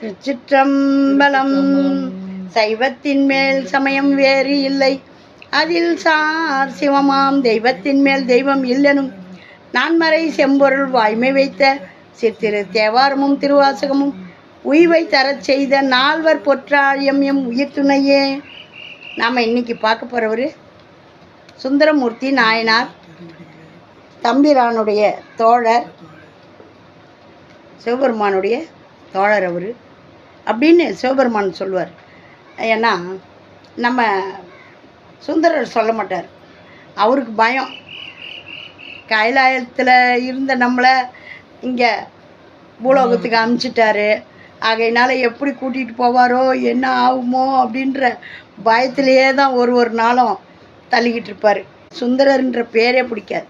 திருச்சிற்றம்பலம். சைவத்தின் மேல் சமயம் வேறு இல்லை. அதில் சார் சிவமாம் தெய்வத்தின் மேல் தெய்வம் இல்லெனும். நான்மறை செம்பொருள் வாய்மை வைத்த சித்திரு தேவாரமும் திருவாசகமும் உய்வை தரச் செய்த நால்வர் பொற்றாயம் எம் உயிர் துணையே. நாம் இன்னைக்கு பார்க்க போகிறவர் சுந்தரமூர்த்தி நாயனார் தம்பிரானுடைய தோழர் சிவபெருமானுடைய தோழர் அவர். அப்படின்னு சிவபெருமான் சொல்லுவார் ஏன்னா நம்ம சுந்தரர் சொல்ல மாட்டார். அவருக்கு பயம். கைலாயத்தில் இருந்த நம்மளை இங்கே பூலோகத்துக்கு அனுப்பிச்சிட்டாரு ஆகையினால எப்படி கூட்டிகிட்டு போவாரோ என்ன ஆகுமோ அப்படின்ற பயத்திலேயே தான் ஒரு ஒரு நாளும் தள்ளிக்கிட்டு இருப்பார். சுந்தரர்ன்ற பேரே பிடிக்காது.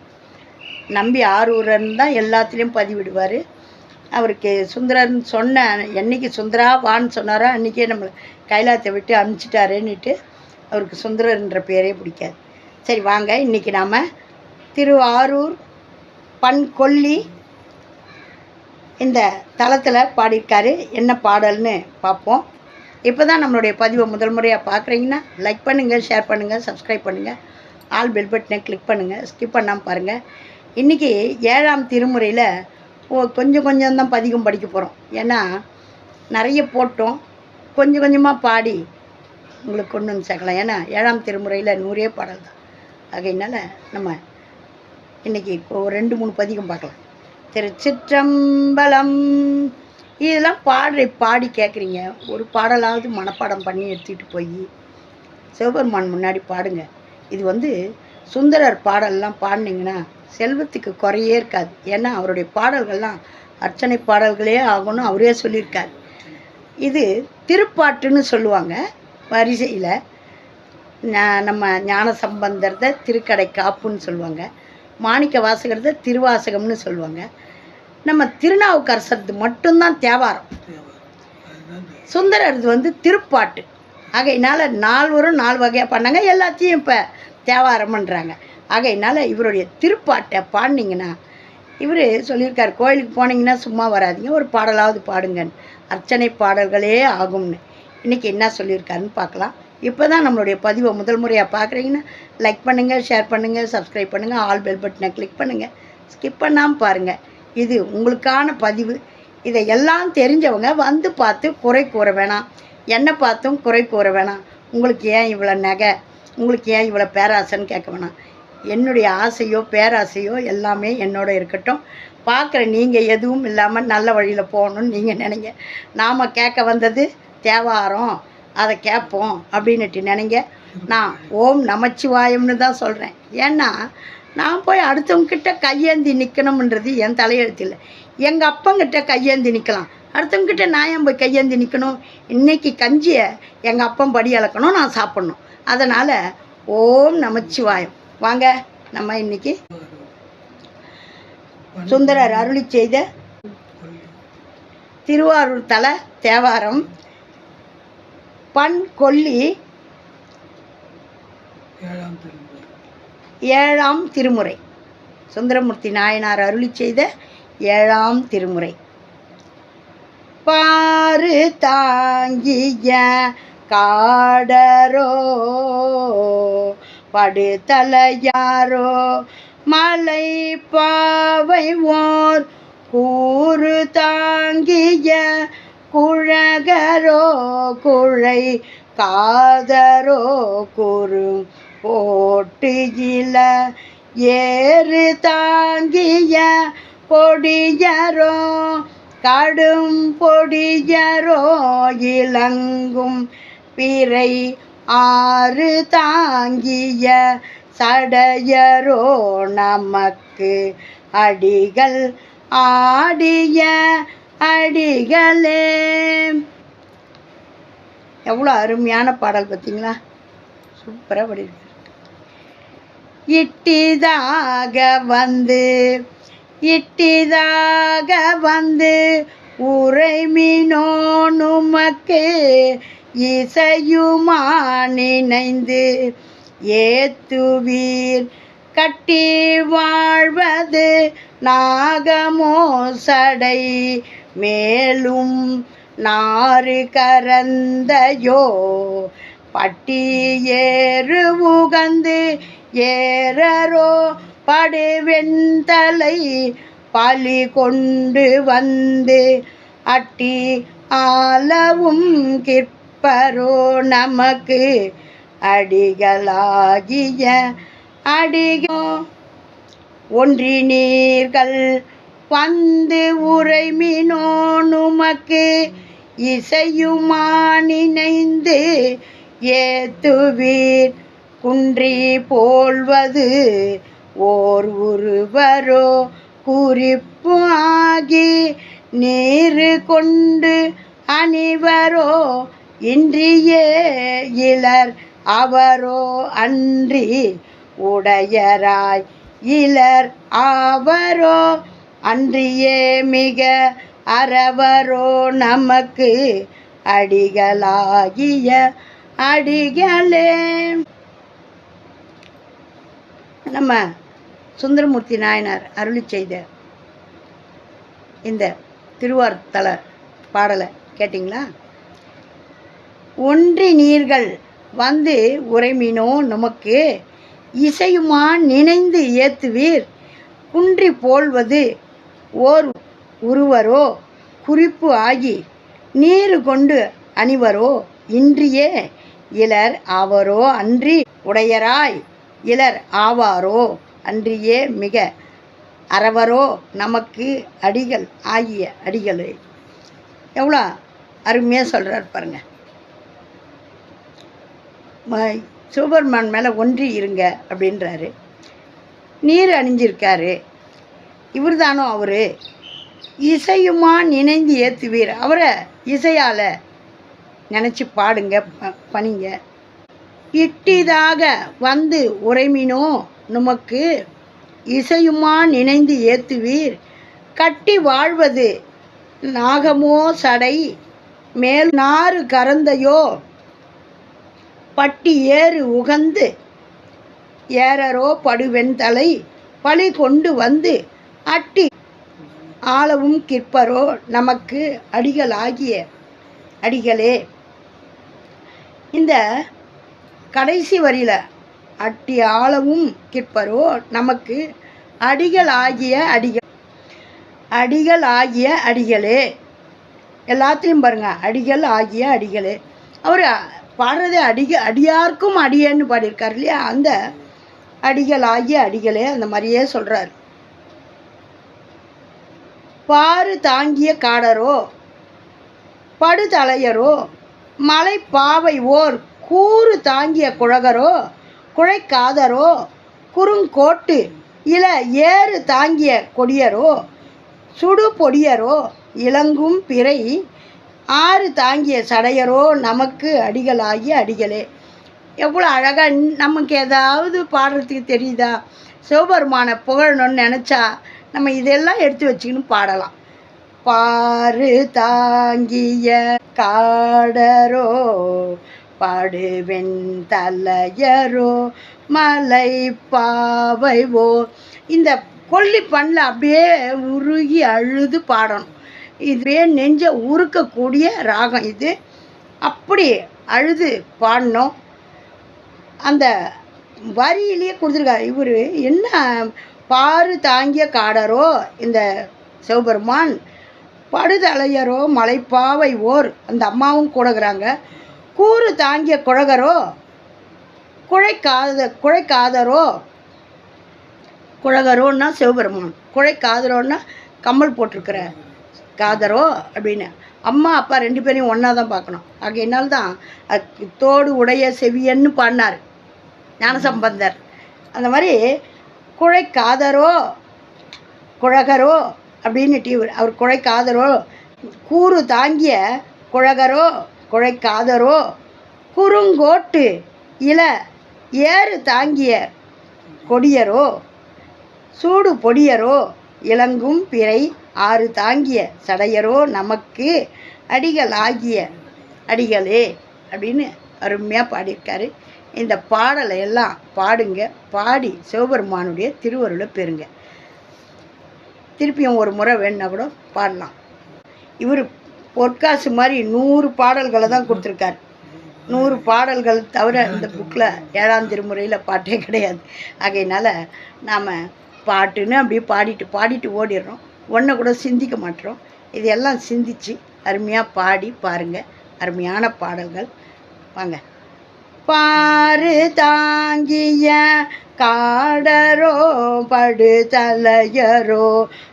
நம்பி ஆரூரன் தான் எல்லாத்துலேயும் பதிவிடுவார். அவருக்கு சுந்தரர்னு சொன்ன என்னைக்கு சுந்தரா வான்னு சொன்னாரோ அன்றைக்கே நம்மளை கைலாத்தை விட்டு அனுப்பிச்சிட்டாருன்னுட்டு அவருக்கு சுந்தரன்ற பேரே பிடிக்காது. சரி வாங்க இன்றைக்கி நாம் திருவாரூர் பண்கொல்லி இந்த தளத்தில் பாடியிருக்காரு என்ன பாடல்னு பார்ப்போம். இப்போ தான் நம்மளுடைய பதிவை முதல் முறையாக பார்க்குறீங்கன்னா லைக் பண்ணுங்கள் ஷேர் பண்ணுங்கள் சப்ஸ்கிரைப் பண்ணுங்கள் ஆல் பெல் பட்டனை கிளிக் பண்ணுங்கள் ஸ்கிப் பண்ணாமல் பாருங்கள் இன்றைக்கி ஏழாம் திருமுறையில் ஓ கொஞ்சம் கொஞ்சம் தான் பதிகம் படிக்க போகிறோம் ஏன்னா நிறைய போட்டோம். கொஞ்சம் கொஞ்சமாக பாடி உங்களுக்கு கொண்டு வந்து சேர்க்கலாம். ஏன்னா ஏழாம் திருமுறையில் நூறே பாடல் தான். ஆகையினால நம்ம இன்றைக்கி ஒரு ரெண்டு மூணு பதிகம் பார்க்கலாம். திருச்சிற்றம்பலம். இதெல்லாம் பாடுற பாடி கேட்குறீங்க ஒரு பாடலாவது மனப்பாடம் பண்ணி எடுத்துக்கிட்டு போய் சிவபெருமான் முன்னாடி பாடுங்க. இது வந்து சுந்தரர் பாடல்லாம் பாடினீங்கன்னா செல்வத்துக்கு குறையே இருக்காது. ஏன்னா அவருடைய பாடல்கள்லாம் அர்ச்சனை பாடல்களே ஆகணும் அவரே சொல்லியிருக்கார். இது திருப்பாட்டுன்னு சொல்லுவாங்க. வரிசையில் நம்ம ஞான சம்பந்தர்த திருக்கடை காப்புன்னு சொல்லுவாங்க. மாணிக்க வாசகர்த திருவாசகம்னு சொல்லுவாங்க. நம்ம திருநாவுக்கரசர்து மட்டும்தான் தேவாரம். சுந்தரர்து வந்து திருப்பாட்டு. ஆகையினால நால்வரும் நாலு வகையாக பண்ணாங்க எல்லாத்தையும் இப்போ தேவாரம்ன்றாங்க ஆகையினால இவருடைய திருப்பாட்டை பாடினீங்கன்னா இவர் சொல்லியிருக்கார் கோயிலுக்கு போனீங்கன்னா சும்மா வராதிங்க ஒரு பாடலாவது பாடுங்கன்னு. அர்ச்சனை பாடல்களே ஆகும்னு. இன்றைக்கி என்ன சொல்லியிருக்காருன்னு பார்க்கலாம். இப்போ தான் நம்மளுடைய பதிவை முதல் முறையாக பார்க்குறீங்கன்னா லைக் பண்ணுங்கள் ஷேர் பண்ணுங்கள் சப்ஸ்கிரைப் பண்ணுங்கள் ஆல் பெல் பட்டனை கிளிக் பண்ணுங்கள் ஸ்கிப் பண்ணாமல் பாருங்கள் இது உங்களுக்கான பதிவு. இதை எல்லாம் தெரிஞ்சவங்க வந்து பார்த்து குறை கூற வேணாம். என்னை பார்த்தும் குறை கூற வேணாம். உங்களுக்கு ஏன் இவ்வளோ நகை? உங்களுக்கு ஏன் இவ்வளோ பேராசைன்னு கேட்க வேணாம். என்னுடைய ஆசையோ பேராசையோ எல்லாமே என்னோட இருக்கட்டும். பார்க்குற நீங்கள் எதுவும் இல்லாமல் நல்ல வழியில் போகணும்னு நீங்கள் நினைங்க. நாம் கேட்க வந்தது தேவாரம். அதை கேட்போம் அப்படின்னுட்டு நினைங்க. நான் ஓம் நமச்சிவாயம்னு தான் சொல்கிறேன் ஏன்னா நான் போய் அடுத்தவங்கிட்ட கையேந்தி நிற்கணும்ன்றது என் தலையெழுத்தில். எங்கள் அப்பங்கிட்ட கையேந்தி நிற்கலாம் அடுத்தவங்கிட்ட நான் ஏன் போய் கையேந்தி நிற்கணும் இன்றைக்கி கஞ்சியை எங்கள் அப்பன் படி அளக்கணும் நான் சாப்பிட்ணும். அதனால் ஓம் நமச்சிவாயம். வாங்க நம்ம இன்னைக்கு சுந்தரர் அருளி செய்த திருவாரூர் தல தேவாரம் பண் கொல்லி ஏழாம் திருமுறை. சுந்தரமூர்த்தி நாயனார் அருளி செய்த ஏழாம் திருமுறை. பாரு தாங்கிய காடரோ படுத்தலையாரோ மலை பாவை ஓர் கூறு தாங்கிய குழகரோ குழை காதரோ குறு போட்டியில ஏறு தாங்கிய பொடியரோ கடும் பொடியரோ இலங்கும் பிறை ஆறு தாங்கிய சடையரோ நமக்கு அடிகள் ஆடிய அடிகளே. எவ்வளோ அருமையான பாடல் பார்த்தீங்களா? சூப்பராக பாடியிருக்கு இட்டிதாக வந்து இட்டிதாக வந்து உரைமினோ நுமக்கு இசையுமா நினைந்து ஏத்துவீர். கட்டி வாழ்வது நாகமோ சடை மேலும் நாறு கரந்தையோ பட்டி ஏறு உகந்து ஏறரோ படுவெண்தலை பலி கொண்டு வந்து அட்டி ஆலவும் அப்பரோ நமக்கு அடிகளாகிய அடிகோ. ஒன்றி நீர்கள் வந்து உரைமினோ நுமக்கு இசையுமானிணைந்து ஏத்துவீர். குன்றி போல்வது ஓர் உருவரோ குறிப்பு ஆகி நீரு கொண்டு அணிவரோ இன்றியே இலர் அவரோ அன்றி உடையராய். இலர் அவரோ அன்றியே மிக அறவரோ நமக்கு அடிகளாகிய அடிகளே. நம்ம சுந்தரமூர்த்தி நாயனார் அருளி செய்த இந்த திருவார்த்தல பாடலை கேட்டிங்களா? ஒன்றி நீர்கள் வந்து உரைமினோ நமக்கு? இசையுமா நினைந்து ஏத்துவீர். குன்றி போல்வது ஓர் உருவரோ? குறிப்பு ஆகி நீரு கொண்டு அணிவரோ? இன்றியே இலர் ஆவரோ அன்றி உடையராய்? இலர் ஆவாரோ? அன்றியே மிக அறவரோ? நமக்கு அடிகள் ஆகிய அடிகளே. எவ்வளோ அருமையாக சொல்கிறார் பாருங்கள் சூப்பர்மேன் மேலே ஒன்றி இருங்க அப்படின்றாரு. நீர் அணிஞ்சிருக்காரு. இவர் தானோ அவரு? இசையுமா நினைந்து ஏற்றுவீர் அவரை இசையால் நினச்சி பாடுங்க ப- பணிங்க. இட்டிதாக வந்து உரைமினோ நமக்கு? இசையுமா நினைந்து ஏத்துவீர். கட்டி வாழ்வது நாகமோ சடை மேல் நாறு கரந்தையோ பட்டி ஏறு உகந்து ஏறரோ படுவெண்தலை பழி கொண்டு வந்து அட்டி ஆளவும் கிற்பரோ நமக்கு அடிகளாகிய அடிகளே. இந்த கடைசி வரியில அட்டி ஆளவும் கிற்பரோ நமக்கு அடிகள் ஆகிய அடிகள் அடிகள். ஆகிய அடிகளே எல்லாத்துலேயும் பாருங்கள் அடிகள் ஆகிய அடிகளே. அவர் பாடுறது அடிக அடியாருக்கும் அடியேன்னு பாடியிருக்கார் இல்லையா? அந்த அடிகளாகிய அடிகளே அந்த மாதிரியே சொல்கிறார் பாரு தாங்கிய காடரோ படுதலையரோ மலை பாவை ஓர் கூறு தாங்கிய குழகரோ குழைக்காதரோ குறுங்கோட்டு இல ஏறு தாங்கிய கொடியரோ சுடு பொடியரோ இளங்கும் பிறை ஆறு தாங்கிய சடையரோ நமக்கு அடிகளாகிய அடிகளே. எவ்வளோ அழகாக நமக்கு ஏதாவது பாடுறதுக்கு தெரியுதா? சிவபெருமானை புகழணும்னு நினச்சா நம்ம இதெல்லாம் எடுத்து வச்சுக்கின்னு பாடலாம். பாரு தாங்கிய காடரோ பாடுவெண் தலையரோ மலை பாவைவோ இந்த கொல்லி பண்ணில் அப்படியே உருகி அழுது பாடணும். இதுவே நெஞ்ச உருக்கக்கூடிய ராகம் இது. அப்படி அழுது பாடினோம். அந்த வரியிலேயே கொடுத்துருக்காரு. இவர் என்ன பாரு தாங்கிய காடரோ இந்த சிவபெருமான் படுதலையரோ மலைப்பாவை ஓர் அந்த அம்மாவும் கூடகிறாங்க கூறு தாங்கிய குழகரோ குழைக்காத குழைக்காதரோ குழகரோன்னா சிவபெருமான் குழைக்காதரோன்னா கம்மல் போட்டிருக்கிறேன் காதரோ அப்படின்னு. அம்மா அப்பா ரெண்டு பேரையும் ஒன்றா தான் பார்க்கணும். ஆகையினால் தான் தோடு உடைய செவியன்னு பாடினார். ஞானசம்பந்தர். அந்த மாதிரி குழைக்காதரோ குழகரோ அப்படின்னு இவர் அவர் குழைக்காதரோ கூறு தாங்கிய குழகரோ குழைக்காதரோ குறுங்கோட்டு இல ஏறு தாங்கிய கொடியரோ சூடு பொடியரோ இளங்கும் பிறை ஆறு தாங்கிய சடையரோ நமக்கு அடிகள் ஆகிய அடிகளே அப்படின்னு அருமையாக பாடியிருக்காரு. இந்த பாடலை எல்லாம் பாடுங்க. பாடி சிவபெருமானுடைய திருவருளை பெறுங்க. திருப்பியும் ஒரு முறை வேணுன்னா கூட பாடலாம். இவர் பொற்காசு மாதிரி நூறு பாடல்களை தான் கொடுத்துருக்காரு. நூறு பாடல்கள் தவிர இந்த புக்கில் ஏழாம் திருமுறையில் பாட்டே கிடையாது. ஆகையினால நாம் பாட்டுன்னு அப்படியே பாடிட்டு பாடிட்டு ஓடிடுறோம். ஒன்றை கூட சிந்திக்க மாட்டோம். இதெல்லாம் சிந்திச்சு அருமையாக பாடி பாருங்கள் அருமையான பாடல்கள். வாங்க. பாரு தாங்கிய காடரோ படுதலையரோ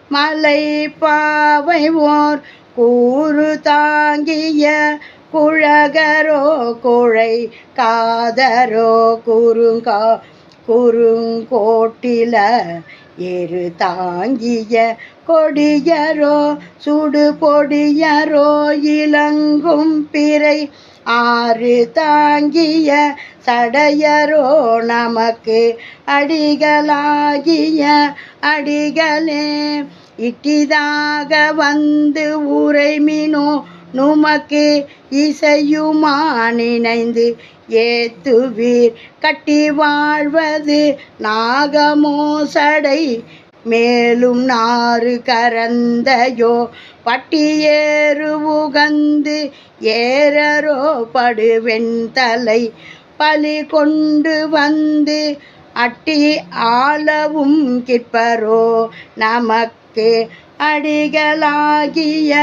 மலை பாவை ஓர் கூறு தாங்கிய குழகரோ குழை காதரோ குறுங்கா குறுங்கோட்டில ஏறு தாங்கிய கொடியரோ சுடு பொடியரோ இளங்கும் பிறை. ஆறு தாங்கிய சடையரோ நமக்கு அடிகளாகிய அடிகளே. இட்டிதாக வந்து உரைமினோ நுமக்கு இசையுமா நினைந்து ஏத்துவீர். கட்டி வாழ்வது நாகமோ சடை மேலும் நாறு கரந்தையோ பட்டியேறு உகந்து ஏறரோ படுவெண்தலை பலி கொண்டு வந்து அட்டி ஆளவும் கிற்பரோ நமக்கு அடிகளாகிய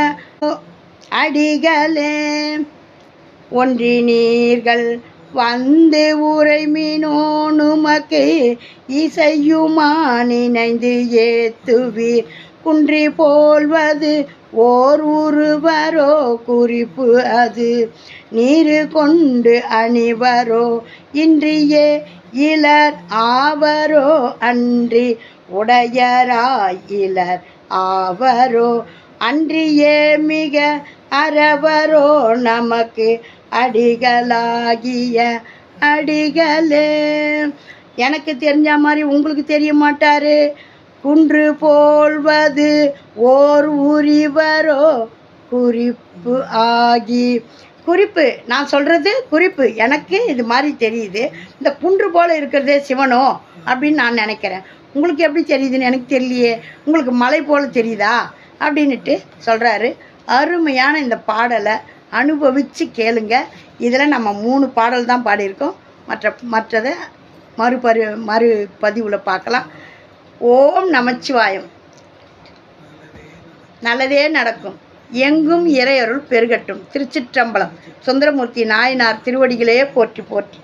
அடிகளே. ஒன்றினீர்கள் வந்து உரைமினோ நுமக்கு இசையுமா நினைந்து ஏத்துவீர். குன்றி போல்வது ஓர் உருவரோ குறிப்பு அது. நீரு கொண்டு அணிவரோ இன்றியே இலர் ஆவரோ அன்றி உடையராய் இலர் ஆவரோ அன்றியே மிக அறவரோ நமக்கு அடிகளாகிய அடிகளே. எனக்கு தெரிஞ்ச மாதிரி உங்களுக்கு தெரிய மாட்டாரு. குன்று போல்வது ஓர் உரிவரோ? குறிப்பு ஆகி. குறிப்பு நான் சொல்கிறது குறிப்பு. எனக்கு இது மாதிரி தெரியுது. இந்த குன்று போல் இருக்கிறதே சிவனோ? அப்படின்னு நான் நினைக்கிறேன். உங்களுக்கு எப்படி தெரியுதுன்னு எனக்கு தெரியலையே. உங்களுக்கு மலை போல் தெரியுதா? அப்படின்னுட்டு சொல்கிறாரு அருமையான இந்த பாடலை அனுபவித்து கேளுங்க. இதில் நம்ம மூணு பாடல் தான் பாடியிருக்கோம். மற்ற மற்றதை மறுபரி மறு பதிவில் பார்க்கலாம். ஓம் நமச்சிவாயம். நல்லதே நடக்கும். எங்கும் இறையருள் பெருகட்டும். திருச்சிற்றம்பலம். சுந்தரமூர்த்தி நாயனார் திருவடிகளே போற்றி போற்றி.